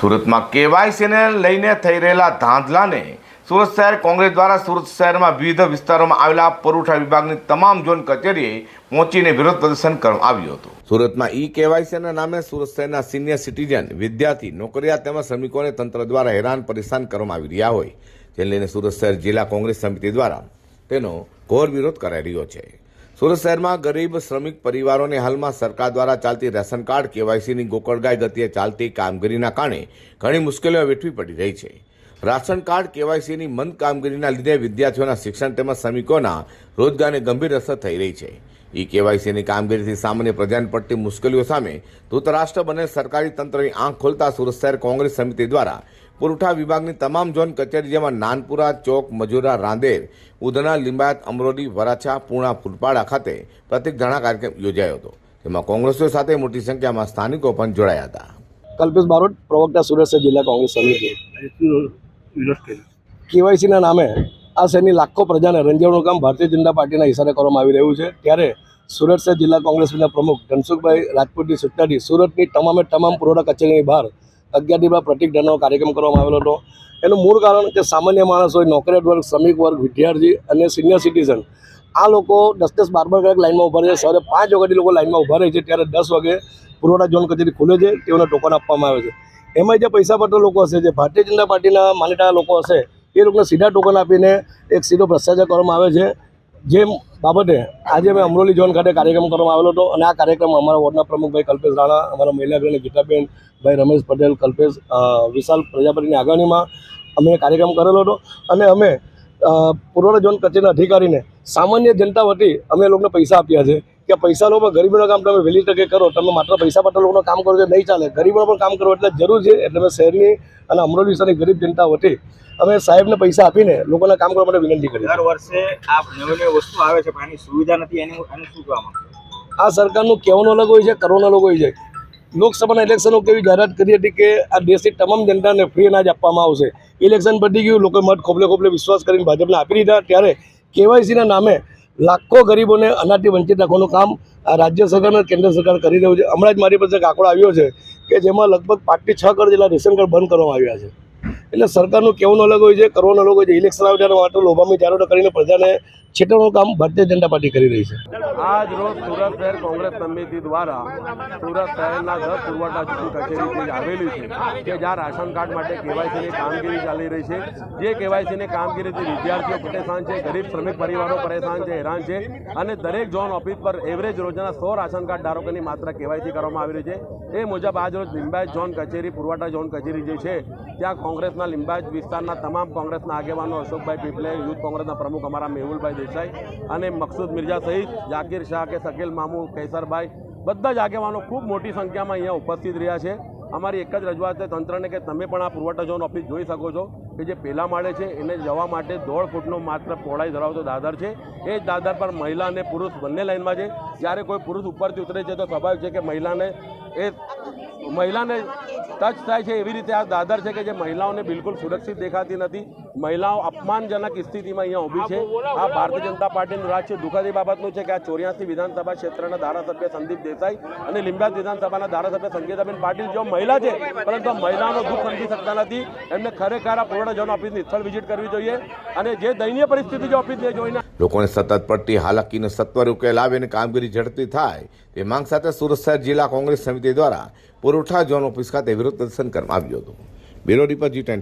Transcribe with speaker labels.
Speaker 1: સુરતમાં કેવાયસીને લઈને થઈ રહેલા ધાંધલાને સુરત શહેર કોંગ્રેસ દ્વારા સુરત શહેરમાં વિવિધ વિસ્તારોમાં આવેલા પુરવઠા વિભાગની તમામ ઝોન કચેરીએ પહોંચીને વિરોધ પ્રદર્શન કરવામાં આવ્યું હતું. સુરતમાં ઈ કેવાયસીના નામે સુરત શહેરના સિનિયર સિટીઝન, વિદ્યાર્થી, નોકરિયાત તેમજ શ્રમિકોને તંત્ર દ્વારા હેરાન પરેશાન કરવામાં આવી રહ્યા હોય. જેને લઈને સુરત શહેર જિલ્લા કોંગ્રેસ સમિતિ દ્વારા તેનો ઘોર વિરોધ કરાઈ રહ્યો છે. સુરત શહેરમાં ગરીબ શ્રમિક પરિવારોને હાલમાં સરકાર દ્વારા ચાલતી રેશન કાર્ડ, કેવાયસીની ગોકળગાય ગતિએ ચાલતી કામગીરીના કારણે ઘણી મુશ્કેલીઓ વેઠવી પડી રહી છે. રાશન કાર્ડ, કેવાયસીની મંદ કામગીરીના લીધે વિદ્યાર્થીઓના શિક્ષણ તેમજ શ્રમિકોના રોજગારને ગંભીર અસર થઈ રહી છે. ઈ કેવાયસીની કામગીરીથી સામાન્ય પ્રજાને પડતી મુશ્કેલીઓ સામે ધૂતરાષ્ટ્ર બને સરકારી તંત્રની આંખ ખોલતા સુરત શહેર કોંગ્રેસ સમિતિ દ્વારા પુરવઠા વિભાગની તમામ ઝોન કચેરી જેમાં નાનપુરા, ચોક, મજુરા, રાંદેર, ઉધના, લિંબાયત, અમરોલી, વરાછા પૂર્ણા ફૂલપાડા ખાતે પ્રતિક ધરણા કાર્યક્રમ યોજાયો હતો. જેમાં કોંગ્રેસીઓ સાથે મોટી સંખ્યામાં સ્થાનિકો પણ જોડાયા હતા.
Speaker 2: કલ્પેશ બારોટ, પ્રવક્તા સુરત જિલ્લા કોંગ્રેસ સમિતિ. કેવાયસીના નામે આ શહેરની લાખો પ્રજાને રંજાવવાનું કામ ભારતીય જનતા પાર્ટીના ઇશારે કરવામાં આવી રહ્યું છે. ત્યારે સુરત શહેર જિલ્લા કોંગ્રેસના પ્રમુખ ધનસુખભાઈ રાજપૂતની સૂચનાથી સુરતની તમામે તમામ પુરવઠા કચેરીની બહાર અગિયારથી બાર પ્રતિક ધરણાનો કાર્યક્રમ કરવામાં આવેલો હતો. એનું મૂળ કારણ કે સામાન્ય માણસ હોય નોકરિયાત વર્ગ શ્રમિક વર્ગ, વિદ્યાર્થી અને સિનિયર સિટીઝન આ લોકો દસ દસ બાર બાર કલાક લાઇનમાં ઊભા રહે છે. સવારે પાંચ વાગ્યાથી લોકો લાઇનમાં ઊભા રહે છે. ત્યારે દસ વાગે પુરવઠા ઝોન કચેરી ખુલે છે. તેઓને ટોકન આપવામાં આવે છે. એમાં જે પૈસાપાત્ર લોકો હશે, જે ભારતીય જનતા પાર્ટીના માનીતા લોકો હશે, એ લોકોને સીધા ટોકન આપીને એક સીધો ભ્રષ્ટાચાર કરવામાં આવે છે. જે બાબતે આજે મેં અમરોલી ઝોન ખાતે કાર્યક્રમ કરવામાં આવેલો હતો અને આ કાર્યક્રમ અમારા વોર્ડના પ્રમુખભાઈ કલ્પેશ રાણા, અમારા મહિલા અગ્રણી ગીતાબેન, ભાઈ રમેશ પટેલ, કલ્પેશ વિશાલ પ્રજાપતિની આગેવાનીમાં અમે કાર્યક્રમ કરેલો હતો અને અમે પૂર્વ ઝોન કચેરીના અધિકારીને સામાન્ય જનતા વતી અમે લોકોને પૈસા આપ્યા છે. કે પૈસા લોકો ગરીબોના કામ તમે વહેલી તકે કરો. તમે માત્ર પૈસા પાત્ર લોકોનું કામ કરો છો નહીં ચાલે. ગરીબોનું પણ કામ કરો એટલે જરૂર છે. એટલે મેં શહેરની અને અમરોલી વિસ્તારની ગરીબ જનતા વતી અમે સાહેબને પૈસા આપીને લોકોના કામ કરવા માટે વિનંતી કરી
Speaker 3: દર વર્ષે આ નવી નવી વસ્તુ આવે છે પણ એની સુવિધા નથી એની એનું શું કહેવા
Speaker 2: આ સરકારનું કહેવાનો અલગ હોય છે કરવાનું અલગ હોય છે. લોકસભાના ઇલેક્શનો કેવી જાહેરાત કરી હતી કે આ દેશની તમામ જનતાને ફ્રી અનાજ આપવામાં આવશે. ઇલેક્શન પતી ગયું લોકો મત ખોપલે ખોપલે વિશ્વાસ કરીને ભાજપને આપી દીધા. ત્યારે કેવાયસીના નામે લાખો ગરીબોને અનાજથી વંચિત રાખવાનું કામ આ રાજ્ય સરકાર અને કેન્દ્ર સરકાર કરી રહ્યું છે. હમણાં જ મારી પાસે એક આંકડો આવ્યો છે કે જેમાં લગભગ પાંચથી છ કરોડ જેટલા રેશન કાર્ડ બંધ કરવામાં આવ્યા છે. એટલે સરકારનું કેવું અલગ હોય છે, કરવાનું અલગ હોય છે. ઇલેક્શન આવે ત્યારે માટે લોભામી જાહેરાતો કરીને પ્રજાને છેતરવાનું કામ ભારતીય જનતા પાર્ટી કરી રહી છે.
Speaker 4: આજ રોજ સુરત શહેર કોંગ્રેસ સમિતિ દ્વારા સુરત શહેરના દસ પુરવઠા ચૂંટણી કચેરી આવેલી છે કે જ્યાં રાશન કાર્ડ માટે કેવાયસીની કામગીરી ચાલી રહી છે. જે કેવાયસીની કામગીરીથી વિદ્યાર્થીઓ પરેશાન છે, ગરીબ શ્રમિક પરિવારો પરેશાન છે, હેરાન છે અને દરેક ઝોન ઓફિસ પર એવરેજ રોજના સો રાશન કાર્ડ ધારકોની માત્ર કેવાયસી કરવામાં આવી રહી છે. એ મુજબ આજ રોજ લિંબાયત ઝોન કચેરી, પુરવઠા ઝોન કચેરી જે છે, ત્યાં કોંગ્રેસના લિંબાયત વિસ્તારના તમામ કોંગ્રેસના આગેવાનો અશોકભાઈ પીપલે, યુથ કોંગ્રેસના પ્રમુખ અમારા મેહુલભાઈ દેસાઈ અને મકસૂદ મિર્ઝા સહિત જાકીર શાહ કે શકીલ મામુ કેસરભાઈ બધા જ આગેવાનો ખૂબ મોટી સંખ્યામાં અહીંયા ઉપસ્થિત રહ્યા છે. અમારી એક જ રજૂઆત છે તંત્રને કે તમે પણ આ પુરવઠા ઝોન ઓફિસ જોઈ શકો છો કે જે પહેલા માળે છે એને જવા માટે દોઢ ફૂટનો માત્ર પહોળાઈ ધરાવતો દાદર છે. એ જ દાદર પર મહિલા અને પુરુષ બંને લાઇનમાં છે. જ્યારે કોઈ પુરુષ ઉપરથી ઉતરે છે તો સ્વાભાવિક છે કે મહિલાને એ મહિલાને ટચ થાય છે એવી રીતે આ દાદર છે કે જે મહિલાઓને બિલકુલ સુરક્ષિત દેખાતી નથી. મહિલાઓ અપમાનજનક સ્થિતિમાં અહીંયા ઊભી છે. આ ભારતીય જનતા પાર્ટીનું રાજ છે દુઃખદ બાબતનું છે કે આ ચોર્યાસી વિધાનસભા ક્ષેત્રના ધારાસભ્ય સંદીપ દેસાઈ અને લીંબાયત વિધાનસભાના ધારાસભ્ય સંગીતાબેન પાટીલ જેઓ મહિલા છે પરંતુ મહિલાઓનો દુઃખ સમજી શકતા નથી. એમને ખરેખર આ પૂર્ણજનો ઓફિસની સ્થળ વિઝિટ કરવી જોઈએ અને જે દયનીય પરિસ્થિતિ જે ઓફિસને જોઈને
Speaker 1: લોકોને સતત પડતી હાલાકીનો સત્વર ઉકેલ આવે અને કામગીરી ઝડપી થાય તે માંગ સાથે સુરત શહેર જિલ્લા કોંગ્રેસ સમિતિ દ્વારા પુરવઠા ઝોન ઓફિસ ખાતે વિરોધ પ્રદર્શન કરવામાં આવ્યું હતું. બ્યુરો રિપોર્ટ જી ટેન